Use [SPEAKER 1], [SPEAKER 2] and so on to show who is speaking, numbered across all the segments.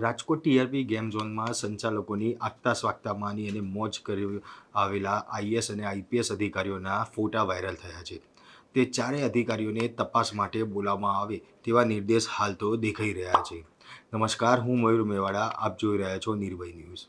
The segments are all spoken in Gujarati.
[SPEAKER 1] રાજકોટ ટીઆરપી ગેમ ઝોનમાં સંચાલકોની આગતા સ્વાગતા માની અને મોજ કરી આવેલા આઈએસ અને આઈપીએસ અધિકારીઓના ફોટા વાયરલ થયા છે. તે ચારેય અધિકારીઓને તપાસ માટે બોલાવવામાં આવે તેવા નિર્દેશ હાલ તો દેખાઈ રહ્યા છે. નમસ્કાર, હું મયુર મેવાડા આપ જોઈ રહ્યા છો નિર્ભય ન્યૂઝ.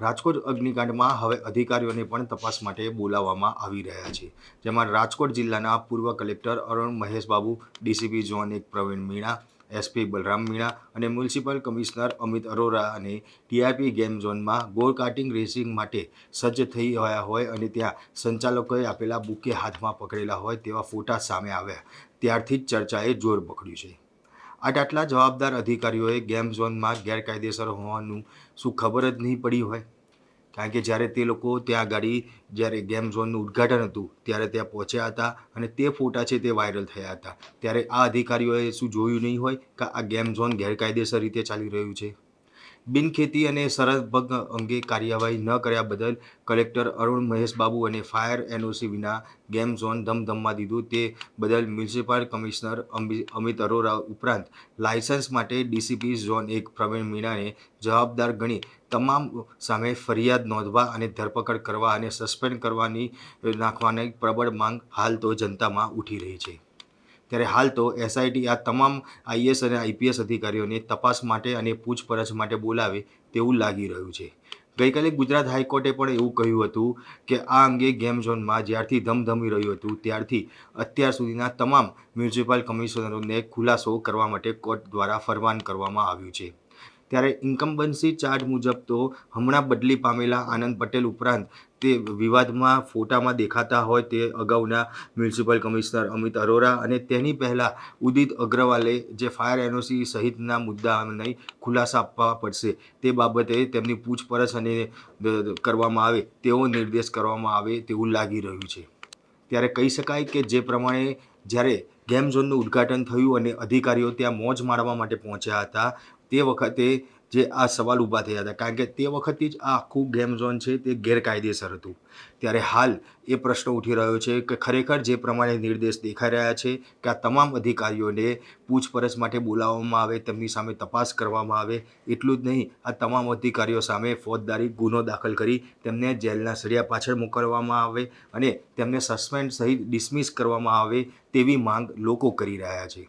[SPEAKER 1] રાજકોટ અગ્નિકાંડમાં હવે અધિકારીઓને પણ તપાસ માટે બોલાવવામાં આવી રહ્યા છે. જેમાં રાજકોટ જિલ્લાના પૂર્વ collector Arun Maheshbabu, DCP zone એક પ્રવીણ મીણા એસપી બલરામ મીણા અને મ્યુનિસિપલ કમિશનર અમિત અરોરા અને ટીઆરપી ગેમ ઝોનમાં ગોળ કાર્ટિંગ રેસિંગ માટે સજ્જ થઈ રહ્યા હોય અને ત્યાં સંચાલકોએ આપેલા બુકે હાથમાં પકડેલા હોય તેવા ફોટા સામે આવ્યા. ત્યારથી જ ચર્ચાએ જોર પકડ્યું છે. આટ આટલા જવાબદાર અધિકારીઓએ ગેમ ઝોનમાં ગેરકાયદેસર હોવાનું શું ખબર જ નહીં પડી હોય? કારણ કે જ્યારે તે લોકો ત્યાં ગાડી, જ્યારે ગેમ ઝોનનું ઉદ્ઘાટન હતું, ત્યારે ત્યાં પહોંચ્યા હતા અને તે ફોટા છે તે વાયરલ થયા હતા. ત્યારે આ અધિકારીઓએ શું જોયું નહીં હોય કે આ ગેમ ઝોન ગેરકાયદેસર રીતે ચાલી રહ્યું છે? બિનખેતી અને સરહદ અંગે કાર્યવાહી ન કર્યા બદલ કલેક્ટર અરુણ મહેશબાબુ અને ફાયર એનઓસી વિના ગેમ ઝોન ધમધમમાં દીધું. તે બદલ મ્યુનિસિપલ કમિશનર અમિ- અમિત અરોરા ઉપરાંત લાયસન્સ માટે ડીસીપી ઝોન એક પ્રવીણ મીણાને જવાબદાર ગણી તમામ સામે ફરિયાદ નોંધવા અને ધરપકડ કરવા અને સસ્પેન્ડ કરવાની, નાખવાની પ્રબળ માંગ હાલ તો જનતામાં ઉઠી રહી છે. ત્યારે હાલ તો એસઆઈટી આ તમામ આઈએસ અને આઈપીએસ અધિકારીઓને તપાસ માટે અને પૂછપરછ માટે બોલાવે તેવું લાગી રહ્યું છે. ગઈકાલે ગુજરાત હાઈકોર્ટે પણ એવું કહ્યું હતું કે આ અંગે ગેમ ઝોનમાં જ્યારથી ધમધમી રહ્યું હતું, ત્યારથી અત્યાર સુધીના તમામ મ્યુનિસિપલ કમિશનરોને ખુલાસો કરવા માટે કોર્ટ દ્વારા ફરમાન કરવામાં આવ્યું છે. ત્યારે ઇન્કમ્બન્સી ચાર્જ મુજબ તો હમણાં બદલી પામેલા આનંદ પટેલ ઉપરાંત તે વિવાદમાં ફોટામાં દેખાતા હોય તે અગાઉના મ્યુનિસિપલ કમિશનર અમિત અરોરા અને તેની પહેલાં ઉદિત અગ્રવાલે જે ફાયર એનઓસી સહિતના મુદ્દાને ખુલાસા આપવા પડશે તે બાબતે તેમની પૂછપરછ અને કરવામાં આવે તેવો નિર્દેશ કરવામાં આવે તેવું લાગી રહ્યું છે. ત્યારે કહી શકાય કે જે પ્રમાણે જ્યારે ગેમ ઝોનનું ઉદ્ઘાટન થયું અને અધિકારીઓ ત્યાં મોજ માણવા માટે પહોંચ્યા હતા તે વખતે જે આ સવાલ ઊભા થયા હતા, કારણ કે તે વખતથી જ આ આખું ગેમ ઝોન છે તે ગેરકાયદેસર હતું. ત્યારે હાલ એ પ્રશ્ન ઉઠી રહ્યો છે કે ખરેખર જે પ્રમાણે નિર્દેશ દેખાઈ રહ્યા છે કે આ તમામ અધિકારીઓને પૂછપરછ માટે બોલાવવામાં આવે, તેમની સામે તપાસ કરવામાં આવે, એટલું જ નહીં, આ તમામ અધિકારીઓ સામે ફોજદારી ગુનો દાખલ કરી તેમને જેલના સળિયા પાછળ મોકલવામાં આવે અને તેમને સસ્પેન્ડ સહિત ડિસમિસ કરવામાં આવે તેવી માંગ લોકો કરી રહ્યા છે.